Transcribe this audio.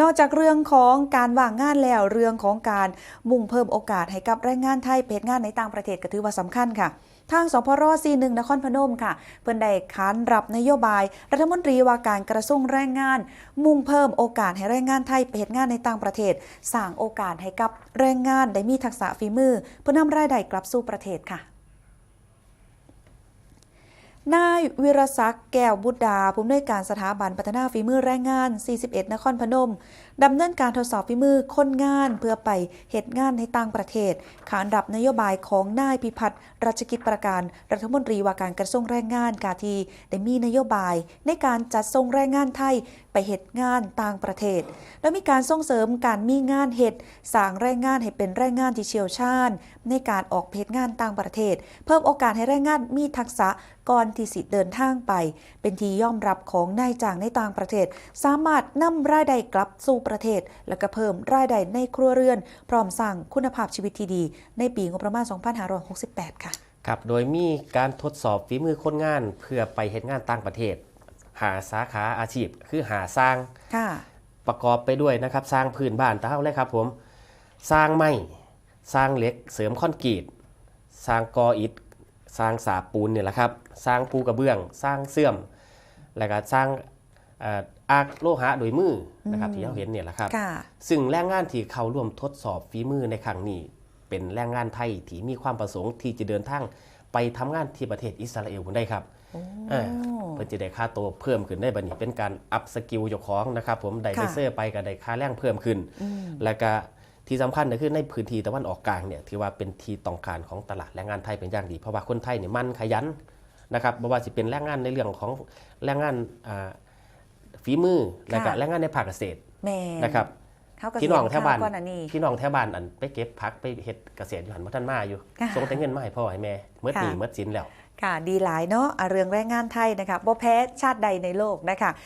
นอกจากเรื่องของการว่างงานแล้วเรื่องของการมุ่งเพิ่มโอกาสให้กับแรงงานไทยเพจงานในต่างประเทศก็ถือว่าสำคัญค่ะทางสพรซีหนึ่งนครพนมค่ะ เพื่อนได้ขานรับนโยบาย รัฐมนตรีว่าการกระทรวงแรงงาน มุ่งเพิ่มโอกาสให้แรงงานไทยไปเฮ็ดงานในต่างประเทศ สร้างโอกาสให้กับแรงงานได้มีทักษะฝีมือ เพื่อนำรายได้กลับสู่ประเทศค่ะ นายวิรศักดิ์แก้วบุตรดา ผู้อำนวยการสถาบันพัฒนาฝีมือแรงงาน 41 นครพนม ดำเนินการทดสอบฝีมือคนงานเพื่อไปเหตุงานในต่างประเทศ ขานรับนโยบายของนายพิพัฒน์รัชกิจประการ รัฐมนตรีว่าการกระทรวงแรงงานกาที ได้มีนโยบายในการจัดส่งแรงงานไทย เหตุงานต่างประเทศ และมีการส่งเสริมการมีงานเหตุสร้างแรงงานให้เป็นแรงงานที่เชี่ยวชาญ ในการออกเพจงานต่างประเทศ เพิ่มโอกาสให้แรงงานมีทักษะก่อนที่สิเดินทางไป เป็นที่ยอมรับของนายจ้างในต่างประเทศ สามารถนำรายได้กลับสู่ประเทศ และก็เพิ่มรายได้ในครัวเรือน พร้อมสร้างคุณภาพชีวิตที่ดี ในปีงบประมาณ 2568 ค่ะ ครับ โดยมีการทดสอบฝีมือคนงานเพื่อไปเห็นงานต่างประเทศ หาสาขาอาชีพ คือหาสร้างค่ะประกอบไปด้วยนะครับ สร้างพื้นบ้านเท่าเลยครับผมสร้างไม้สร้างเหล็กเสริมคอนกรีตสร้างกออิฐสร้างสาปูนเนี่ยแหละครับ สร้างปูกระเบื้อง สร้างเสื่อม แล้วก็สร้างเอ่ออากโลหะโดยมือนะครับที่เราเห็นเนี่ยแหละครับค่ะซึ่งแรงงานที่เข้าร่วมทดสอบฝีมือในครั้งนี้ เป็นแรงงานไทยที่มีความประสงค์ที่จะเดินทางไปทำงานที่ประเทศอิสราเอลคุณได้ครับเออเพื่อจะได้ค่าตัวเพิ่มขึ้นได้บัดนี้เป็นการอัพสกิลเจ้าของนะครับผมได้ค่ะไเซอร์ไปก็ได้ค่าแรงเพิ่มขึ้น แล้วก็ที่สำคัญก็คือในพื้นที่ตะวันออกกลางเนี่ยถือว่าเป็นที่ต้องการของตลาดแรงงานไทยเป็นอย่างดี เพราะว่าคนไทยเนี่ยมันขยันนะครับไม่ว่าจะเป็นแรงงานในเรื่องของแรงงานอ่าฝีมือและก็ค่ะแรงงานในภาคเกษตรแม่นะครับ เขาก็พี่น้องแถวบ้านก่อนอันนี้พี่น้องแถวบ้านอันไปเก็บพักไปเฮ็ดเกษตรอยู่หันมาท่านมาอยู่ค่ะส่งแต่เงินมาให้พ่อให้แม่เมื่อค่ะปีเมื่อสินแล้วค่ะ ดีหลายเนาะอะเรื่องแรงงานไทยนะคะบ่แพ้ชาติใดในโลกนะคะ